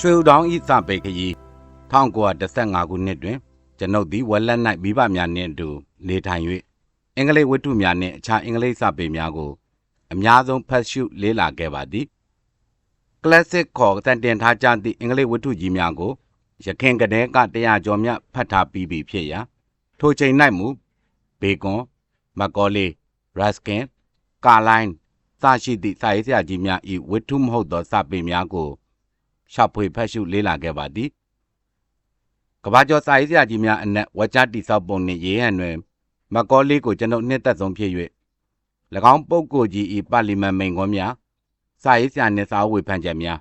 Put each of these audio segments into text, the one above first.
ရွှေဦးတောင်ဤစပိတ်ခရီး1915ခုနှစ်တွင် ကျွန်ုပ်သည်ဝက်လက်၌မိဘများနှင့်အတူနေထိုင်၍အင်္ဂလိပ်ဝတ္ထုများနှင့်အခြားအင်္ဂလိပ်စာပေများကို အများဆုံးဖတ်ရှုလေ့လာခဲ့ပါသည် classic ခေါ်တန်တင်ထားကြသည့်အင်္ဂလိပ်ဝတ္ထုကြီးများကိုရခင်ကတည်းကတရားကျော်မြဖတ်ထားပြီးပြီဖြစ်ရာထိုချိန်၌မူဘေကွန်မက်ကောလေးရက်စကင်ကာလိုင်းစရှိသည့်စာရေးဆရာကြီးများ၏ဝတ္ထုမဟုတ်သောစာပေများကို ရှာဖွေဖတ်ရှုလေ့လာခဲ့ပါသည်ကဘာကျော်စာရေးဆရာကြီးများအနက်ဝက်ကြားတိဆောက်ပုံနှင့်ရေးဟန်တွင်မက်ကောလေးကိုကျွန်ုပ်နှစ်သက်ဆုံးဖြစ်၍၎င်းပုဂ္ဂိုလ်ကြီး၏ပါလီမန်မိန့်ခွန်းများစာရေးဆရာနှင့်စာအုပ်ဝေဖန်ချက်များ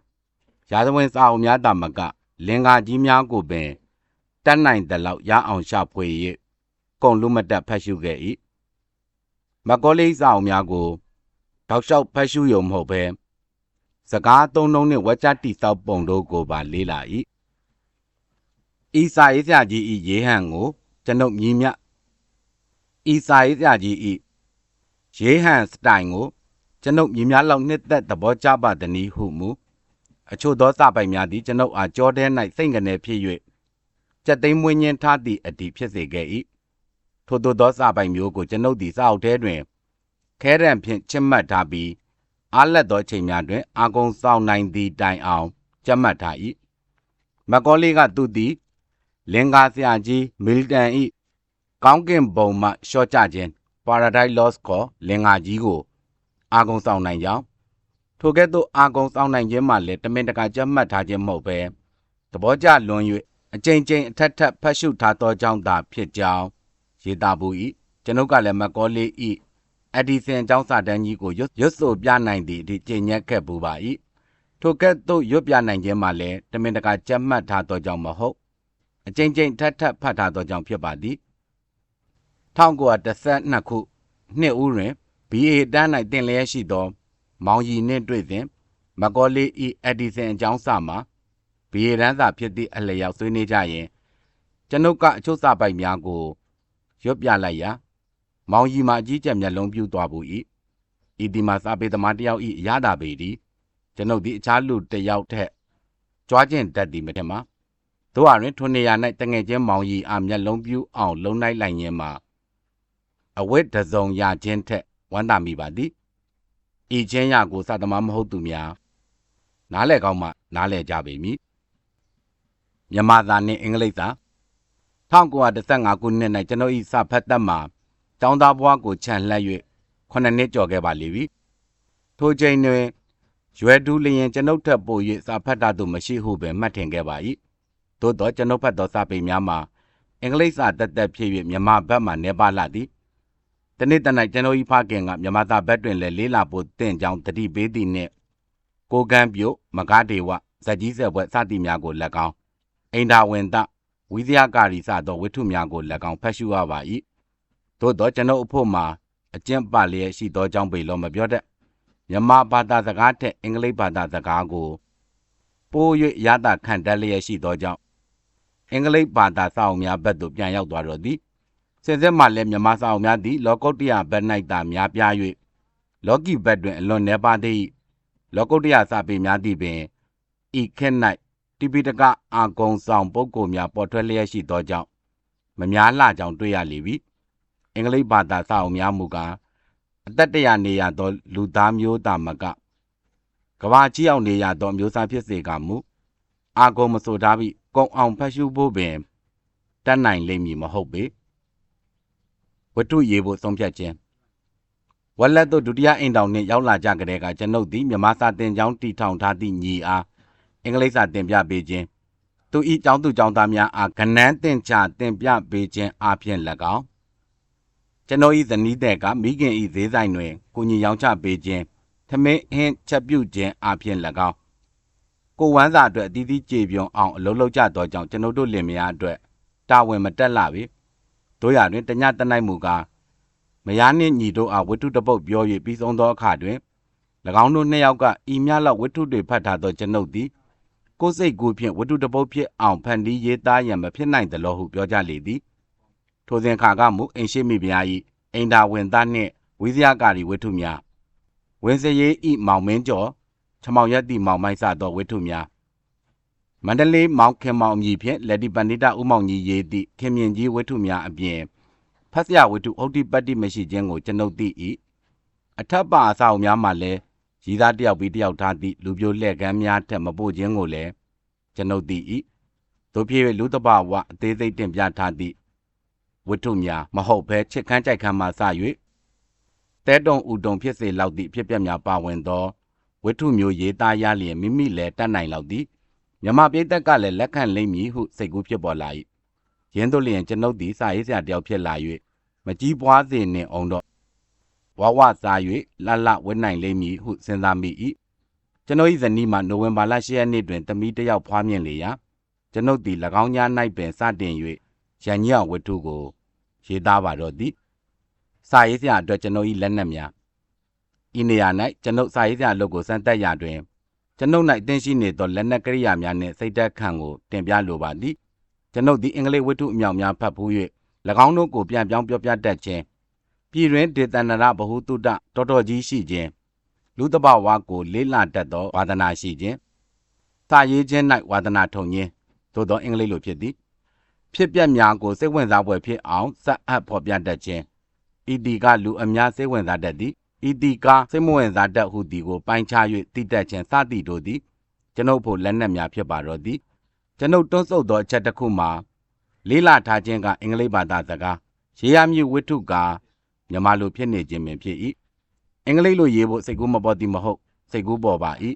ရာဇဝင်စာအုပ်များတာမက လင်္ကာကြီးများကိုပင်တတ်နိုင်သလောက်ရအောင်ရှာဖွေ၍ကုန်လူမတက်ဖတ်ရှုခဲ့၏မက်ကောလေးစာအုပ်များကိုတောက်လျှောက်ဖတ်ရှုရုံမဟုတ်ဘဲ စကားသုံးလုံးနှင့်ဝက်ကြတိဆောက်ပုံတို့ကိုပါလေးလာ၏ဤစာရေးဆရာကြီးဤရေးဟန်ကိုကျွန်ုပ်မြည်မြဤစာရေးဆရာကြီးဤရေးဟန်စတိုင်ကိုကျွန်ုပ်မြည်များလောက်နှစ်သက်သဘောကျပါသည်နည်းဟုမူအချို့သောစာပိုင်များသည်ကျွန်ုပ်အားကြောတဲ၌စိတ်ကနေဖြစ်၍ကြက်သိမ်းမွေးညင်းထားသည့်အတီဖြစ်စေခဲ့၏ထို့သောသောစာပိုင်မျိုးကိုကျွန်ုပ်သည်စာအုပ်ထဲတွင်ခဲရန်ဖြင့်ချစ်မှတ်ထားပြီး အားလက်သောချိန်များတွင် အာကုံဆောင်နိုင်သည့်တိုင်အောင်ကြက်မှတ်ထား၏မက်ကောလေးကသူသည်လင်္ကာဆရာကြီးမီလ်တန်၏ကောင်းကင်ဘုံမှရှော့ချခြင်း Paradise Lost ခေါ်လင်္ကာကြီးကို အာကုံဆောင်နိုင်ကြောင်းထိုကဲ့သို့အာကုံဆောင်နိုင်ခြင်းမှလည်းတမင်တကာကြက်မှတ်ထားခြင်းမဟုတ်ဘဲသဘောကျလွန်၍အကြိမ်ကြိမ်အထက်ထက်ဖတ်ရှုထားသောကြောင့်သာဖြစ်ကြောင်းရေးသားပူ၏ကျွန်ုပ်ကလည်းမက်ကောလေး၏ အဒီဆင်အကြောင်းစာတန်းကြီးကိုရွတ်ရွတ်ဆိုပြနိုင်သည့်အထိကျင့်ညက်ခဲ့ပူပါ၏ထိုကဲ့သို့ရွတ်ပြနိုင်ခြင်းမှလည်းတမင်တကာကြက်မှတ်ထားသောကြောင့်မဟုတ်အကြိမ်ကြိမ်ထက်ထက်ဖတ်ထားသောကြောင့်ဖြစ်ပါသည်1912ခုနှစ်ဦးတွင် BA တန်း၌တင်လျက်ရှိသော မောင်ရီနှင့်တွေ့စဉ်မက်ကောလေး၏အဒီဆင်အကြောင်းစာမှာ BA တန်းစာဖြစ်သည့်အလျောက်ဆွေးနွေးကြရင်ကျွန်ုပ်ကအချို့စာပိုက်များကိုရွတ်ပြလိုက်ရာ မောင်ရီမှာအကြီးကျယ်မျက်လုံးပြူသွားပူ၏ဤဒီမှာစာပေသမားတယောက်၏အရသာပေသည်ကျွန်ုပ်သည်အခြားလူတစ်ယောက်ထက်ကြွားကျင်တတ်သည်မထင်ပါတို့ဟာတွင်ထိုနေရာ၌တငယ်ချင်းမောင်ရီအားမျက်လုံးပြူအောင်လုံနိုင်လိုက်ခြင်းမှာအဝတ်တစုံရခြင်းထက်ဝမ်းသာမိပါသည်ဤချင်းရကိုစသမားမဟုတ်သူများနားလည်ကောင်းမှနားလည်ကြပေမည်မြန်မာသာနှင့်အင်္ဂလိပ်သာ1915ခုနှစ်၌ကျွန်ုပ်၏စာဖတ်သက်မှာ ကျောင်းသားဘဝကိုခြံလှပ်၍ခုနှစ်နှစ်ကျော်ခဲ့ပါလိမ့်ပြီထိုချိန်တွင်ရွယ်တူလျင်ကျွန်ုပ်ထက်ပို၍စာဖတ်တတ်သူမရှိဟုပင်မှတ်ထင်ခဲ့ပါ၏သို့သောကျွန်ုပ်ဖတ်သောစာပေများမှာအင်္ဂလိပ်စာတက်တက်ဖြစ်၍မြန်မာဘက်မှနေပါလာသည်တနေ့တနေ့ကျွန်တော်ဤဖခင်ကမြန်မာသားဘက်တွင်လည်းလေးလာဖို့တင့်ကြောင်းတတိပေးသည်နှင့်ကိုကန်းပြုတ်မကားဒေဝဇက်ကြီးဆက်ဘွဲ့စသည်များကိုလက်ကောင်းအိန္ဒာဝင်တဝိဇယကာရီစသောဝိထုများကိုလက်ကောင်းဖတ်ရှုရပါ၏ သို့သောကျွန်ုပ်အဖို့မှာအကျင့်ပလျက်ရှိသောကြောင့်ပေလို့မပြောတတ်မြန်မာဘာသာစကားထက်အင်္ဂလိပ်ဘာသာစကားကိုပိုး၍ရတာခံတတ်လျက်ရှိသောကြောင့်အင်္ဂလိပ်ဘာသာစာအုပ်များဘက်သို့ပြန်ရောက်သွားတော့သည်စင်စစ်မှလည်းမြန်မာစာအုပ်များသည်လောကုတ္တရာဘက်၌သာများပြား၍လောကီဘက်တွင်အလွန်နှဲပါသည်လောကုတ္တရာစာပေများသည်ပင်ဤခေတ်၌တိပိတကအာကုံဆောင်ပုဂ္ဂိုလ်များပေါ်ထွက်လျက်ရှိသောကြောင့်မများလှကြောင်တွေ့ရလိမ့်မည် အင်္ဂလိပ်ဘာသာစာအုပ်များမူကားအသက်တရာနေရသော လူသားမျိုးသားမကကဘာကြီးအောင်နေရသောမျိုးသားဖြစ်စေကမူအာကုံမဆိုထားပြီးကုံအောင်ဖတ်ရှုဖို့ပင်တတ်နိုင်လိမ့်မည်မဟုတ်ပေဝတ္ထုရေးဖို့ဆုံးဖြတ်ခြင်းဝက်လက်တို့ဒုတိယအိမ်တောင်နှင့်ရောက်လာကြကြတဲ့ကကျွန်ုပ်သည်မြမစာတင်ကျောင်းတီထောင်ထားသည့်ညီအားအင်္ဂလိပ်စာတင်ပြပေးခြင်းသူဤကျောင်းသူကျောင်းသားများအားကနန်းတင်ချတင်ပြပေးခြင်းအပြင်၎င်း ကျွန်ုပ်၏ဇနီးတဲ့ကမိခင်၏ဈေးဆိုင်တွင်ကိုညီရောင်းချပေးခြင်းသမင်းဟင်းချက်ပြုတ်ခြင်းအပြင်၎င်းကိုဝမ်းစာအတွက်အသီးသီးကြေပြုံအောင်အလုံးလုံးကြသောကြောင့်ကျွန်ုပ်တို့လင်မယားအတွက်တာဝန်မတက်လာပြီတို့ရတွင်တညတနိုင်မူကားမယားနှင့်ညီတို့အားဝတ္ထုတပုတ်ပြော၍ပြီးဆုံးသောအခါတွင်၎င်းတို့နှစ်ယောက်ကဤမြလောက်ဝတ္ထုတွေဖတ်ထားသောကျွန်ုပ်သည်ကိုယ်စိတ်ကိုဖြင့်ဝတ္ထုတပုတ်ဖြစ်အောင်ဖန်တီးရေးသားရန်မဖြစ်နိုင်သလိုဟုပြောကြလေသည် ထိုစဉ်ခါကမူအိမ်ရှိမိဗျာ၏အိန္ဒာဝင်သားနှင့်ဝိဇယကာရီဝတ္ထုများဝင်းစရေးဤမောင်မင်းကျော်ချမောင်ရက်တိမောင်မိုက်စသောဝတ္ထုများမန္တလေးမောင်ခင်မောင်အမည်ဖြင့်လက်ဒီပန္နိတဥမောင်ကြီးရေးသည့်ခင်မြင်ကြီးဝတ္ထုများအပြင်ဖတ်စရာဝတ္ထုဟုတ်တိပတ္တိမရှိခြင်းကိုကျွန်ုပ်သိ၏အထက်ပါအစာအုပ်များမှလည်းရည်သားတယောက်ပြီးတယောက်ထားသည့်လူပြိုလှဲ့ကမ်းများထက်မပို့ခြင်းကိုလည်းကျွန်ုပ်သိ၏တို့ဖြစ်၍လူတပဝအသေးစိတ်တင်ပြထားသည့် ဝတ္ထုများမဟုတ်ဘဲချစ်ခမ်းကြိုက်ခမ်းမှစ၍တဲတုံဥတုံဖြစ်စေလောက်သည့်ဖြစ်ပျက်များပါဝင်သောဝတ္ထုမျိုးရေးသားရလျင်မိမိလည်းတတ်နိုင်လောက်သည်မြမပိတ်သက်ကလည်းလက်ခံလိမ့်မည်ဟုစိတ်ကူးဖြစ်ပေါ်လာ၏ရင်းတို့လျင်ကျွန်ုပ်သည်စာရေးဆရာတယောက်ဖြစ်လာ၍မကြီးပွားစေနှင့်အောင်တော့ဝဝစား၍လလဝဲနိုင်လိမ့်မည်ဟုစဉ်းစားမိ၏ကျွန်ုပ်၏ဇနီးမှနိုဝင်ဘာလ10ရက်နေ့တွင်တမီးတစ်ယောက်ဖွားမြင်လေရာကျွန်ုပ်သည်၎င်းညာ၌ပင်စတင်၍ရန်ကြီးအောင်ဝတ္ထုကို ရေးသားပါတော့သည်စာရေးဆရာအတွက်ကျွန်ုပ်၏လက်နက်များဤနေရာ၌ကျွန်ုပ်စာရေးဆရာအလုပ်ကိုစမ်းသပ်ရာတွင်ကျွန်ုပ်၌တင်ရှိနေသောလက်နက်ကရိယာများနှင့်စိတ်သက်ခံကိုတင်ပြလိုပါသည်ကျွန်ုပ်သည်အင်္ဂလိပ်ဝတ္ထုအမြောက်များဖတ်ဖူး၍၎င်းတို့ကိုပြန်ပြောင်းပြောပြတတ်ခြင်းပြည်တွင်ဒေသနာရဗဟုသုတတော်တော်ကြီးရှိခြင်းလူတဘဝကိုလေးလာတတ်သောဝါဒနာရှိခြင်းစာရေးခြင်း၌ဝါဒနာထုံခြင်းသို့သောအင်္ဂလိပ်လိုဖြစ်သည် ဖြစ်ပျက်များကိုစိတ်ဝင်စားဖွယ်ဖြစ်အောင်စက်အပ်ဖော်ပြတတ်ခြင်းဤတီကလူအများစိတ်ဝင်စားတတ်သည်ဤတီကစိတ်မဝင်စားတတ်ဟုသည်ကိုပိုင်းခြား၍တည်တတ်ခြင်းစသည်တို့သည်ကျွန်ုပ်ဖို့လက်နက်များဖြစ်ပါတော့သည်ကျွန်ုပ်တွန်းဆုပ်သောအချက်တစ်ခုမှာလေးလာထားခြင်းကအင်္ဂလိပ်ဘာသာစကားရေးရမည်ဝိထုကမြန်မာလိုဖြစ်နေခြင်းပင်ဖြစ်၏အင်္ဂလိပ်လိုရေးဖို့စိတ်ကူးမပေါ်သည်မဟုတ်စိတ်ကူးပေါ်ပါ၏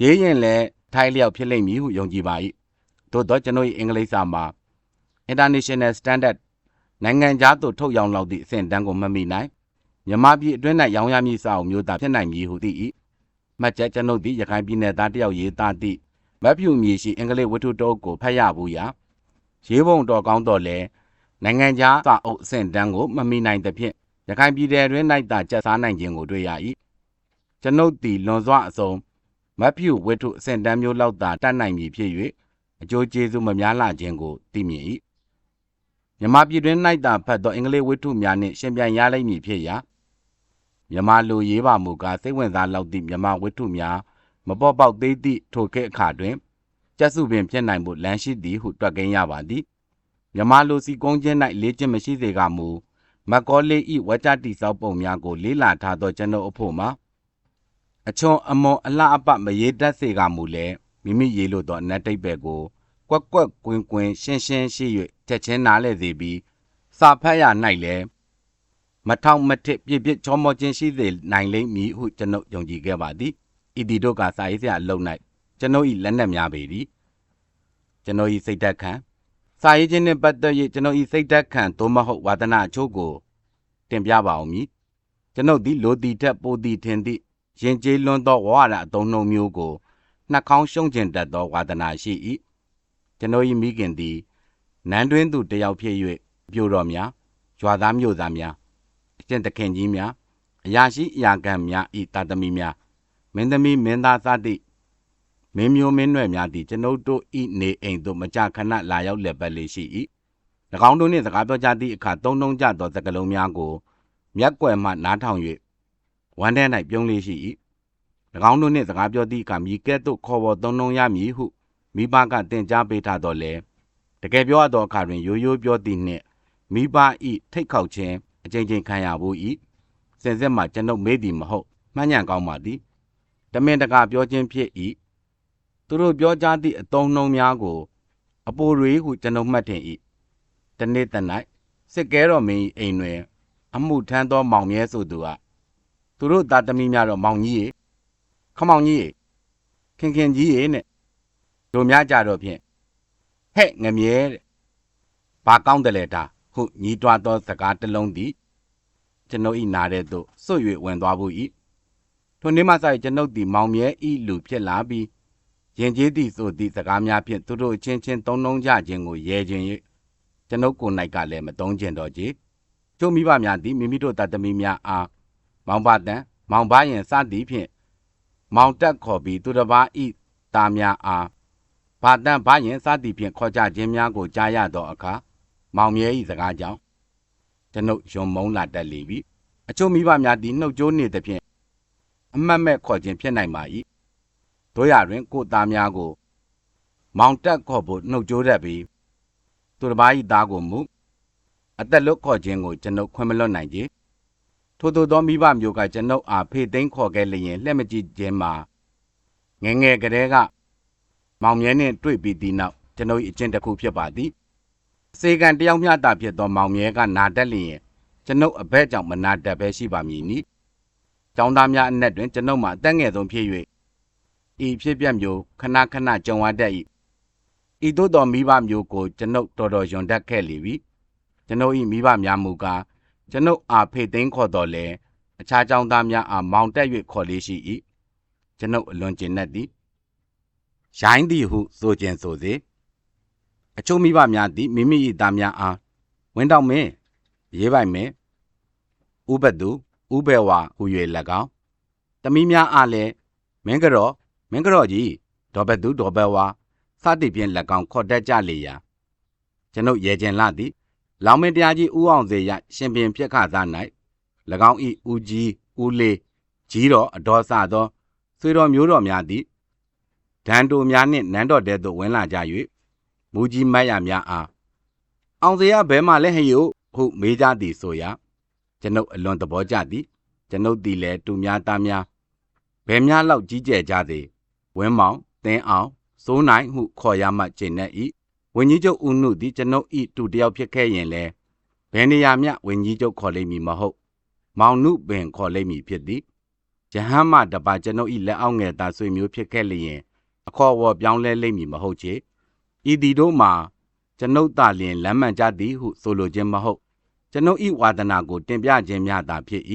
ရေးရင်လည်းထိုင်းလျောက်ဖြစ်လိမ့်မည်ဟုယုံကြည်ပါ၏သို့သောကျွန်ုပ်၏အင်္ဂလိပ်စာမှာ International Standard နိုင်ငံခြားသို့ထုတ်ရောင်းလောက်သည့်အဆင့်တန်းကိုမမိနိုင်မြန်မာပြည်အတွင်း၌ရောင်းရမည်စာအုပ်မျိုးသားဖြစ်နိုင်မည်ဟုသိ၏မှတ်ချက်ကျွန်ုပ်သည်ရခိုင်ပြည်နယ်သားတယောက်ရေးသားသည့်မက်ဖြူမည်ရှိအင်္ဂလိပ်ဝတ္ထုတုပ်ကိုဖတ်ရဘူးရာရေးပုံတော်ကောင်းတော်လဲနိုင်ငံခြားစာအုပ်အဆင့်တန်းကိုမမိနိုင်သဖြင့်ရခိုင်ပြည်နယ်တွင်၌သာကျက်စားနိုင်ခြင်းကိုတွေ့ရ၏ကျွန်ုပ်သည်လွန်စွာအစုံမက်ဖြူဝတ္ထုအဆင့်တန်းမျိုးလောက်သာတတ်နိုင်မည်ဖြစ်၍အကျိုးကျေးဇူးမများလာခြင်းကိုသိမြင်၏ မြန်မာပြည်တွင်၌သာဖတ်သောအင်္ဂလိပ်ဝတ္ထုများနှင့်ရှင်ပြန်ရလိမ့်မည်ဖြစ်ရာမြန်မာလိုရေးပါမူကားစိတ်ဝင်စားလောက်သည့်မြန်မာဝတ္ထုများမပေါ်ပေါက်သေးသည့်ထိုခေတ်အခါတွင်ကျက်စုပင်ဖြစ်နိုင်မှုလမ်းရှိသည်ဟုတွက်ကိန်းရပါသည်မြန်မာလိုစီကုန်းချင်း၌လေးကျင့်မရှိစေကမူမကောလေးဤဝကြတိစောက်ပုံများကိုလေးလာထားသောကျွန်ုပ်အဖို့မှာအချွန်အမွန်အလှအပမရေးတတ်စေကမူလဲမိမိရေးလို့သောအနက်တိတ်ပဲကို ကွက်ကွက်ကွင်းကွင်းရှင်းရှင်းရှိ၍ ချက်ချင်းနားလဲစေပြီးစာဖတ်ရ၌လည်းမထောင်မထစ်ပြည့်ပြည့်ချောမောခြင်းရှိစေနိုင်လိမ့်မည်ဟုကျွန်ုပ်ယုံကြည်ခဲ့ပါသည်ဤဒီတို့ကစာရေးဆရာအလုံး၌ကျွန်ုပ်၏လက်နက်များပေသည်ကျွန်ုပ်၏စိတ်ဓာတ်ခံစာရေးခြင်းနှင့်ပတ်သက်၍ကျွန်ုပ်၏စိတ်ဓာတ်ခံသို့မဟုတ်ဝါဒနာအချို့ကိုတင်ပြပါအောင်မည်ကျွန်ုပ်သည်လိုတီထက်ပိုတီထင်သည့်ရင်ကျေးလွန်းသောဝါဒအသုံးနှုန်းမျိုးကိုနှာခေါင်းရှုံးကျင်တတ်သောဝါဒနာရှိ၏ကျွန်ုပ်၏မိခင်သည် နန်းတွင်းသူတယောက်ဖြစ်၍ပြိုတော်များရွာသားမြို့သားများအကျင့်တခင်ကြီးများအရာရှိအရာခံများဤတာသမီများမင်းသမီးမင်းသားစသည့်မင်းမျိုးမင်းနွယ်များသည်ကျွန်ုပ်တို့ဤနေအိမ်သို့မကြခဏလာရောက်လက်ပတ်လေးရှိ၏၎င်းတို့နှင့်စကားပြောကြသည့်အခါသုံးလုံးကြသောစကားလုံးများကိုမျက်ကွယ်မှနားထောင်၍ဝမ်းထဲ၌ပြုံးလေးရှိ၏၎င်းတို့နှင့်စကားပြောသည့်အခါမိကဲ့သို့ခေါ်ပေါ်သုံးလုံးရမည်ဟုမိဘကတင် जा ပေးထားတော်လဲ တကယ်ပြောရသောအခါတွင်ရိုးရိုးပြောသည်နှင့်မိဘဤထိတ်ခေါက်ခြင်းအချိန်ချင်းခံရဘူး၏စင်စစ်မှကျွန်ုပ်မေးသည်မဟုတ်မှန်ညံကောင်းပါသည်တမင်တကာပြောခြင်းဖြစ်၏သူတို့ပြောကြသည့်အတုံးနှုံများကို အပိုတွေဟုကျွန်ုပ်မှတ်ထင်၏တနေ့တ၌စစ်ကဲတော်မင်းအိမ်တွင် အမှုထမ်းသောမောင်မြဲဆိုသူကသူတို့သားသမီးများတော့မောင်ကြီးရေခမောင်ကြီးရေခင်ခင်ကြီးရေနဲ့တို့များကြတော့ဖြင့် ဟဲ့ငမြဲတဲ့ဘာကောင်းတယ်လဲဒါဟုညီးတွားသောစကားတစ်လုံးသည်ကျွန်ုပ်၏နားထဲသို့စွတ်၍ဝင်သွားဘူး၏ထိုနေ့မှစ၍ကျွန်ုပ်သည်မောင်မြဲဤလူဖြစ်လာပြီးရင်ကျေးသည့်ဆိုသည့်စကားများဖြင့်သူတို့အချင်းချင်းသုံးလုံးကြခြင်းကိုရဲခြင်း၍ကျွန်ုပ်ကိုယ်၌ကလည်းမသုံးကျင်တော့ကြကျိုးမိဘများသည်မိမိတို့တသမီများအားမောင်ပါတန်မောင်ပါရင်စသည်ဖြင့်မောင်တက်ခေါ်ပြီးသူတစ်ပါးဤသားများအား ဘာတန်ဘာရင်စသည်ဖြင့်ခေါ်ကြခြင်းများကိုကြားရသောအခါမောင်မြဲ၏စကားကြောင့်ကျွန်ုပ်ယုံမုန်းလာတတ်လေပြီအချို့မိဘများသည်နှုတ်ကြိုးနေသဖြင့်အမတ်မဲ့ခေါ်ခြင်းဖြစ်နိုင်ပါ၏တို့ရတွင်ကိုသားများကို မောင်တက်ခေါ်ဖို့နှုတ်ကြိုးတတ်ပြီးသူတစ်ပါးဤသားကိုမူအသက်လွတ်ခေါ်ခြင်းကိုကျွန်ုပ်ခွင့်မလွတ်နိုင်ကြထို့သောသောမိဘမျိုးကကျွန်ုပ်အားဖေသိမ်းခေါ်ခဲ့လျင်လက်မကြည့်ခြင်းမှာငယ်ငယ်ကလေးက မောင်မြဲနှင့်တွေ့ပြီးသည့်နောက်ကျွန်ုပ်၏အကျင့်တစ်ခုဖြစ်ပါသည်စေကံတယောက်မျှတာဖြစ်သောမောင်မြဲကနာတတ်လျင်ကျွန်ုပ်အဘက်ကြောင့်မနာတတ်ပဲရှိပါမည်နီကျောင်းသားများအနက်တွင်ကျွန်ုပ်မှာအသက်ငယ်ဆုံးဖြစ်၍ဤဖြစ်ပျက်မျိုးခဏခဏကြုံရတတ်၏ဤသို့သောမိဘမျိုးကိုကျွန်ုပ်တော်တော်ယွန်တတ်ခဲ့လေပြီကျွန်ုပ်၏မိဘများမူကားကျွန်ုပ်အားဖေသိမ်းခေါ်တော်လဲအခြားကျောင်းသားများအားမောင်တက်၍ခေါ်လေးရှိ၏ကျွန်ုပ်အလွန်ကျဉ်တတ်သည် ရိုင်းသည်ဟုဆိုခြင်းဆိုစေအချို့မိဘများသည်မိမိ၏သားများအားဝင်းတောက်မင်းရေးပိုင်မင်းဥပတုဥဘေဝဟူ၍၎င်းတမီးများအားလည်းမင်းကြော့မင်းကြော့ကြီးဒေါ်ဘတုဒေါ်ဘဝစသည်ဖြင့်၎င်းခေါ်တတ်ကြလေရာကျွန်ုပ်ရေကျင်လာသည်လောင်မင်းတရားကြီးဥအောင်စေရရှင်ပင်ပြက်ခသား၌၎င်းဤဦးကြီးဦးလေးကြီးတော်အတော်ဆသောဆွေတော်မျိုးတော်များသည် ဒန်တိုများနှင့်နန်းတော်တဲသို့ဝင်လာကြ၍မူကြီးမတ်ရများအားအောင်စေရဘဲမှလည်းဟယုဟုမေးကြသည်ဆိုရာကျွန်ုပ်အလွန်သဘောကျသည်ကျွန်ုပ်သည်လည်းတူများသားများဘယ်များလောက်ကြီးကျယ်ကြသည်ဝင်းမောင်သင်းအောင်စိုးနိုင်ဟုခေါ်ရမှကျင့်နေ၏ဝင်းကြီးချုပ်ဦးနုသည်ကျွန်ုပ်ဤတူတယောက်ဖြစ်ခဲ့ရင်လည်းဘယ်နေရာမျှဝင်းကြီးချုပ်ခေါ်လိမ့်မည်မဟုတ်မောင်နုပင်ခေါ်လိမ့်မည်ဖြစ်သည်ယဟန်မှတပါကျွန်ုပ်ဤလက်အောက်ငယ်သာဆွေမျိုးဖြစ်ခဲ့လျင် အခေါ်ဝေါ်ပြောင်းလဲလိမ့်မည်မဟုတ်ချေဤသည်တို့မှာကျွန်ုပ်သာလျင်လမ်းမှန်ကြသည်ဟုဆိုလိုခြင်းမဟုတ်ကျွန်ုပ်ဤဝါဒနာကိုတင်ပြခြင်းများသာဖြစ်၏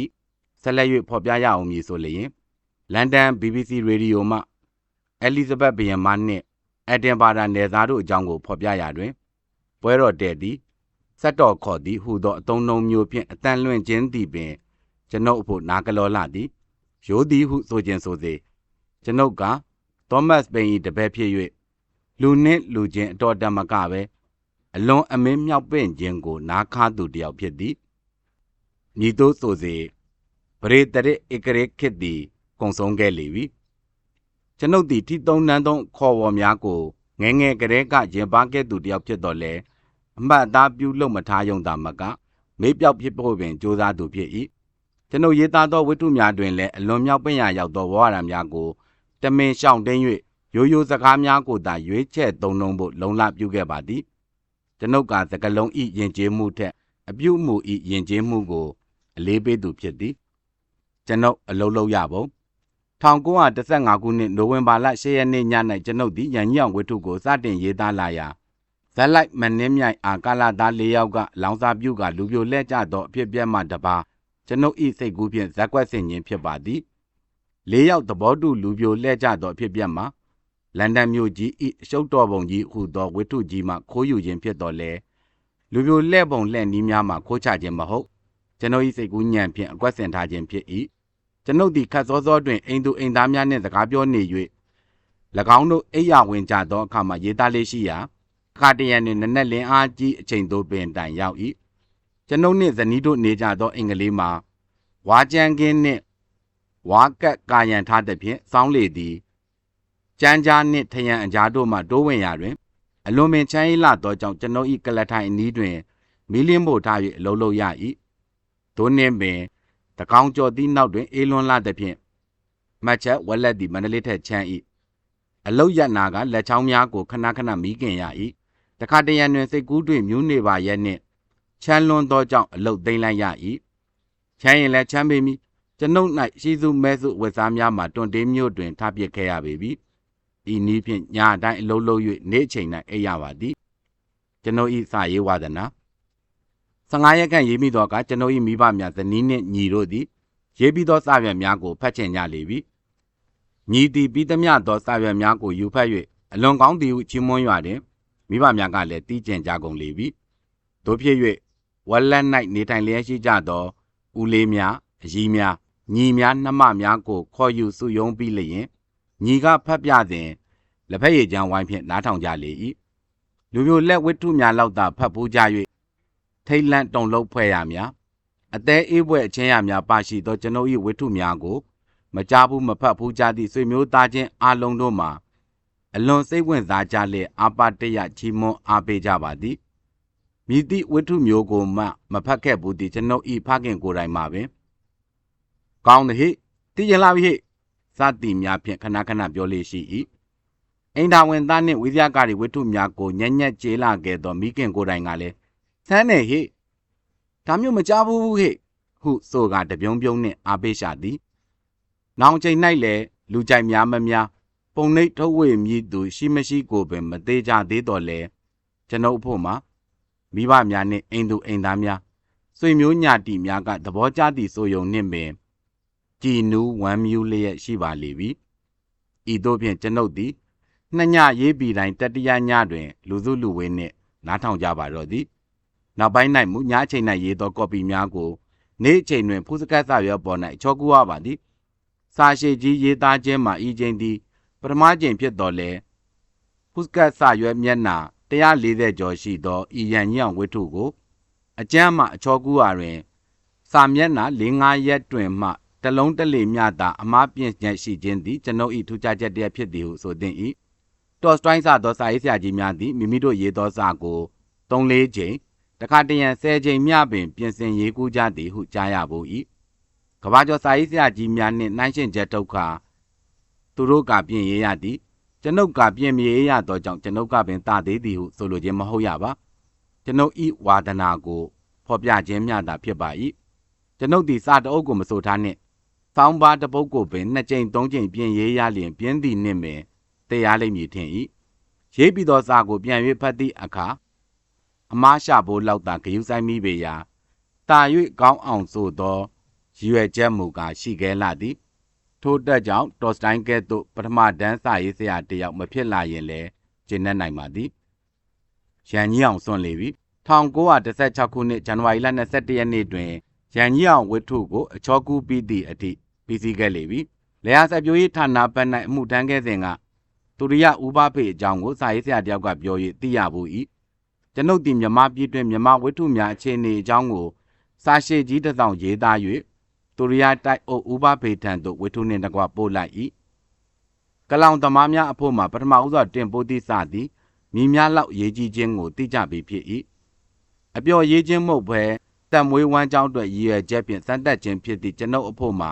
ဆက်လက်၍ဖော်ပြရအောင်မည်ဆိုလျင်လန်ဒန် BBC ရေဒီယိုမှအဲလီဇဘက်ဘီယန်မနှင့်အက်ဒင်ဘာရာနယ်သားတို့အကြောင်းကိုဖော်ပြရာတွင်ပွဲတော်တဲ့သည်ဆက်တော်ခေါ်သည်ဟူသောအသုံးနှုန်းမျိုးဖြင့်အတန်လွင့်ခြင်းသည်ပင်ကျွန်ုပ်အဖို့နာကလောလာသည်ရိုးသည်ဟုဆိုခြင်းဆိုစေကျွန်ုပ်က သောမတ်ပိန်၏တပည့်ဖြစ်၍လူနှင့်လူချင်းအတော်တမကပဲအလွန်အမင်းမြောက်ပင့်ခြင်းကို နားခါသူတယောက်ဖြစ်သည်ညီတို့ဆိုစေပရိတရဧကရေခေသည်ကုံဆုံးခဲ့လေပြီကျွန်ုပ်သည်ထိသုံးနှန်းသောခေါ်ဝေါ်များကိုငယ်ငယ်ကလေးကရင်ပါခဲ့သူတယောက်ဖြစ်တော်လဲအမှတ်အသားပြုလုပ်မထားယုံသာမကမေးပြောက်ဖြစ်ဖို့ပင်ကြိုးစားသူဖြစ်၏ကျွန်ုပ်ရေးသားသောဝိတ္ထုများတွင်လည်းအလွန်မြောက်ပင့်ရာရောက်သောဝါရများကို တမင်ရှောင်တင်း၍ရိုးရိုးစကားများကိုသာရွေးချယ်သုံးနှုံဖို့လုံလပြုခဲ့ပါသည်ကျွန်ုပ်ကစကလုံးဤယဉ်ကျေးမှုထက်အပြုမှုဤယဉ်ကျေးမှုကို အလေးပေးသူဖြစ်သည်ကျွန်ုပ်အလုံးလုံးရပုံ1915ခုနှစ်နိုဝင်ဘာလ10ရက်နေ့ည၌ကျွန်ုပ်သည်ရန်ကြီးအောင်ဝတ္ထုကိုစတင်ရေးသားလာရာဇက်လိုက်မနှင်းမြိုင်အာကာလသား၄ယောက်ကလောင်စာပြုကလူပြိုလဲကျသောအဖြစ်ပြက်မှတပါကျွန်ုပ်ဤစိတ်ကူးဖြင့်ဇက်ကွက်ဆင်ခြင်းဖြစ်ပါသည် ၄ယောက်သဘောတူလူပြိုလဲကျသောအဖြစ်ပြက်မှာလန်ဒန်မြို့ကြီးဤရှုပ်တော်ပုံကြီးဟူသောဝတ္ထုကြီးမှခိုးယူခြင်းဖြစ်တော်လဲလူပြိုလဲပုံလှဲ့နီးများမှခိုးချခြင်းမဟုတ်ကျွန်ုပ်ဤစိတ်ကူးညံဖြင့်အကွက်ဆင်ထားခြင်းဖြစ်၏ကျွန်ုပ်သည်ခတ်စောစောတွင်အိမ်သူအိမ်သားများနှင့်စကားပြောနေ၍၎င်းတို့အိယာဝင်ကြသောအခါမှာရေးသားလေးရှိရာအခါတရံတွင်နက်နက်လင်းအားကြီးအချိန်သို့ပင်တိုင်ရောက်၏ကျွန်ုပ်နှင့်ဇနီးတို့နေကြသောအင်္ဂလိပ်မှာဝါကြံကင်းနှင့် ဝါကက်ကာယံထားသည်ဖြင့်စောင်းလေသည်ကြမ်းကြားနှင့်ထယံအကြားတို့မှတိုးဝင်ရာတွင် အလွန်ပင်ချမ်း၏လာသောကြောင့်ကျွန်ုပ်၏ကလထိုင်အနီးတွင်မီလင်းမို့ထား၍အလုံးလုံးရ၏ဒိုနှင့်ပင်တကောင်ကျော်သည့်နောက်တွင်အေးလွန်လာသည်ဖြင့်မတ်ချက်ဝက်လက်သည်မန္တလေးထက်ချမ်း၏အလုတ်ရနာကလက်ချောင်းများကိုခဏခဏမီးကင်ရ၏တခါတရံတွင်စိတ်ကူးတွင်မြူးနေပါရဲ့နှင့်ချမ်းလွန်သောကြောင့်အလုတ်သိမ်းလိုက်ရ၏ချမ်းရင်လည်းချမ်းပေမည် ကျွန်ုပ်၌ရှိစုမဲစုဝက်စားများမှာတွန်တေးမြို့တွင်ထားပစ်ခဲ့ရပေပြီဤနည်းဖြင့်ညာအတိုင်းအလုံးလုံး၍နေ့ချိန်၌အိပ်ရပါသည်ကျွန်ုပ်၏စာရေးဝါဒနာ15ရက်ခန့်ရေးမိသောအခါကျွန်ုပ်၏မိဘများဇနီးနှင့်ညီတို့သည်ရေးပြီးသောစာရွက်များကိုဖတ်ချင်ကြလေပြီညီသည်ပြီးသမျှသောစာရွက်များကိုယူဖတ်၍အလွန်ကောင်းသည်ဟုချီးမွမ်းရွာတွင်မိဘများကလည်းတီးကျင်ကြကုန်လေပြီတို့ဖြစ်၍ဝက်လက်၌နေထိုင်လျက်ရှိကြသောဦးလေးများအကြီးများ ညီများနှမများကိုခေါ်ယူစုယုံပြီးလျင်ညီကဖတ်ပြစဉ်လက်ဖက်ရည်ချမ်းဝိုင်းဖြင့်နားထောင်ကြလေ၏လူမျိုးလက်ဝတ္ထုများလောက်သာဖတ်ပူးကြ၍ထိတ်လန့်တုန်လှုပ်ဖွဲ့ရများအသေးအေးပွဲအချင်းရများပါရှိသောကျွန်ုပ်၏ဝတ္ထုများကိုမကြားဘူးမဖတ်ဘူးကြသည့်ဆွေမျိုးသားချင်းအလုံးတို့မှာအလွန်စိတ်ဝင်စားကြလျက်အာပါတရချီးမွမ်းအားပေးကြပါသည်မြည်သည့်ဝိထုမျိုးကိုမှ မဖတ်ခဲ့ဘူးသည်ကျွန်ုပ်ဤဖခင်ကိုယ်တိုင်မှာပင် ကောင်းသည်ဟိတည်ကြလာပြီဟိစသည်များဖြင့်ခဏခဏပြောလေရှိ၏အိန္ဒာဝင်သားနှင့်ဝိဇယကာရီဝိထုများကိုညံ့ညက်ကျေးလာခဲ့သောမိခင်ကိုယ်တိုင်ကလည်းဆန်းနေဟိဒါမျိုးမကြဘူးဟိဟုဆိုကတပြုံးပြုံးနှင့်အားပေးရှာသည်နောင်ချိန်၌လည်းလူကြိုက်များမများပုံနှိပ်ထုတ်ဝေမြည်သူရှိမရှိကိုပင်မသေးကြသေးတော့လဲကျွန်ုပ်ဖို့မှာမိဘများနှင့်အိမ်သူအိမ်သားများဆွေမျိုးညာတီများကသဘောကျသည့်ဆိုယုံနှင့်ပင် ကြည်နူးဝမ်းမြူးလျက်ရှိပါလိမ့်မည်ဤသို့ဖြင့်ကျွန်ုပ်သည်နှစ်ညရေးပြီးတိုင်းတတိယညတွင် လူစုလူဝေးနှင့်နားထောင်ကြပါတော့သည်နောက်ပိုင်း၌မူညအချိန်၌ရေးသောကော်ပီများကိုနေ့အချိန်တွင်ဖုစကတ်စာရွက်ပေါ်၌ချောကူရပါသည်စာရှိကြီးရေးသားခြင်းမှာဤချိန်သည်ပထမချိန်ဖြစ်တော်လဲဖုစကတ်စာရွက်မျက်နှာ140ကျော်ရှိသောဤရန်ညောင်ဝိထုကို အကျမ်းမှအချောကူရာတွင် စာမျက်နှာ4-5ရက်တွင်မှ တလုံးတလေမြတာအမားပြင်းညက်ရှိခြင်းသည်ကျွန်ုပ်၏ထူးခြားချက်တည်းဖြစ်သည်ဟုဆိုသင့်၏တော်စတိုင်းစာသောစာရေးဆရာကြီးများသည်မိမိတို့ရေးသောစာကို3-4ချိန်တခါတရံ10ချိန်မျှပင် ပြင်ဆင်ရေးကူးကြသည်ဟုကြားရဖို့၏ကဘာကျော်စာရေးဆရာကြီးများနှင့်နှိုင်းယှဉ်ချက်ထုတ်ခါသူတို့ကပြင်ရေးရသည်ကျွန်ုပ်ကပြင်မြေရသောကြောင့်ကျွန်ုပ်ကပင်တသေးသည်ဟုဆိုလိုခြင်းမဟုတ်ရပါကျွန်ုပ်ဤဝါဒနာကိုဖော်ပြခြင်းမျှသာဖြစ်ပါ၏ကျွန်ုပ်သည်စာတအုပ်ကိုမဆိုထားနှင့် ဖောင်းပါတပုတ်ကိုပင်နှစ်ကြိမ်သုံးကြိမ်ပြင်ရေးရလျင်ပြင်းသည်နှင့်ပင်တရားလိမ့်မည်ထင်၏ရေးပြီးသောစာကိုပြန်၍ဖတ်သည့်အခါအမားရှာဖို့လောက်သာဂယုဆိုင်မိပေရာတာ၍ကောင်းအောင်ဆိုသောရည်ရွယ်ချက်မူကားရှိခဲလာသည်ထို့တက်ကြောင့်တော်စတိုင်းကဲ့သို့ပထမတန်းစာရေးဆရာတယောက်မဖြစ်လာရင်လည်းကျင့်နိုင်ပါသည်ရန်ကြီးအောင်စွန့်လေပြီ1916ခုနှစ်ဇန်နဝါရီလ22ရက်နေ့တွင်ရန်ကြီးအောင်ဝတ္ထုကိုအချောကူးပြီးသည့်အထိ ပြီးစီးခဲ့လေပြီလေယာစပြိုးရေးဌာနဘက်၌အမှုတန်းခဲ့စဉ်ကသူရိယဥပဖေအကြောင်းကိုစာရေးဆရာတယောက်ကပြော၍သိရဘူး၏ကျွန်ုပ်သည်မြမပြည်တွင်မြမဝတ္ထုများအခြေအနေအကြောင်းကိုစာရှိကြီးတစ်စောင်ရေးသား၍သူရိယတိုက်အုပ်ဥပဖေထံသို့ဝတ္ထုနှင့်တကွပို့လိုက်၏ကလောင်သမားများအဖို့မှာပထမဦးစွာတင်ပို့သည့်စာသည်မိများလောက်ရေးကြီးခြင်းကိုသိကြပြီးဖြစ်၏အပျော်ရေးခြင်းမဟုတ်ဘဲတက်မွေးဝမ်းကြောင်းအတွက်ရည်ရွယ်ချက်ဖြင့်စမ်းသပ်ခြင်းဖြစ်သည့်ကျွန်ုပ်အဖို့မှာ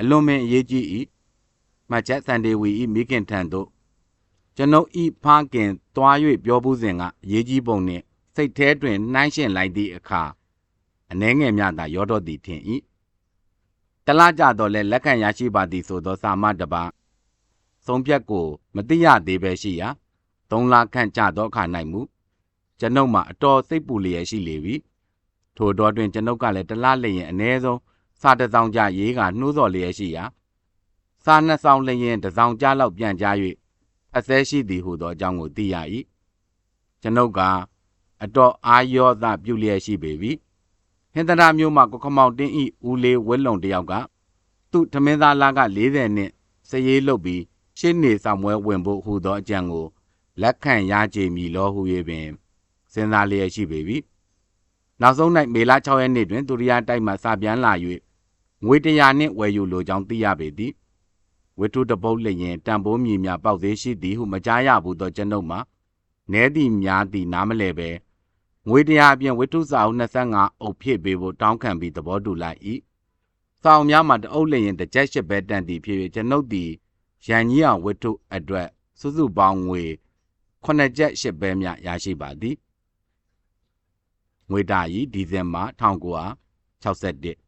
အလွန်ပင်အရေးကြီး၏မှတ်ချက်စန်ဒေဝီ၏မိခင်ထံသို့ကျွန်ုပ်ဤဖားခင်သွား၍ပြောဘူးစဉ်ကအရေးကြီးပုံနှင့်စိတ်แท้တွင်နှိုင်းရှင်လိုက်သည့်အခါအနှဲငယ်များသာရောတော့သည်ထင်၏တလားကြတော့လဲလက်ခံရရှိပါသည်ဆိုသောစာမတပါဆုံးဖြတ်ကိုမသိရသေးပဲရှိရာသုံးလခန့်ကြာသောအခါ၌မူကျွန်ုပ်မှာအတော်စိတ်ပူလျက်ရှိလေပြီထိုတော်တွင်ကျွန်ုပ်ကလည်းတလားလျင်အ ਨੇ ဆုံး စာတစ်စောင်ကြရေးကနှိုးစော်လျက်ရှိရာစာနှစ်ဆောင်လျင်တစ်စောင်ကြလောက်ပြန်ကြား၍အစဲရှိသည်ဟုသောအကြောင်းကိုသိရ၏ကျွန်ုပ်ကအတော်အာရောသပြုလျက်ရှိပေပြီဟင်္ဒရာမျိုးမှကိုခမောင်တင်းဤဦးလေးဝက်လုံတယောက်ကသူ့ထမင်းသားလာက40နှစ်စရေးလုပ်ပြီးရှင်းနေဆောင်ပွဲဝင်ဖို့ဟူသောအကြံကိုလက်ခံရကြမည်လောဟု၍ပင်စဉ်းစားလျက်ရှိပေပြီနောက်ဆုံး၌မေလ6ရက်နေ့တွင်သူရိယတိုက်မှစာပြန်လာ၍ ငွေတရာနှင့်ဝယ်ယူလိုကြောင်းသိရပေသည်ဝတ္ထုတပုတ်လျင်တန်ဖိုးမြည်များပေါက်သေးရှိသည်ဟုမကြားရဘူးသောကျွန်ုပ်မှာနဲသည်များသည်နားမလဲပဲငွေတရားအပြင်ဝတ္ထုစာအုပ်25အုပ်ဖြည့်ပေးဖို့တောင်းခံပြီးသဘောတူလိုက်၏စာအုပ်များမှာတအုပ်လျင်တစ်ချက်ရှစ်ပဲတန်သည်ဖြစ်၍ကျွန်ုပ်သည်ရန်ကြီးအောင်ဝတ္ထုအတွက်စုစုပေါင်းငွေ9ချက်ရှစ်ပဲများရရှိပါသည်ငွေတာရီဒီဇင်ဘာ1961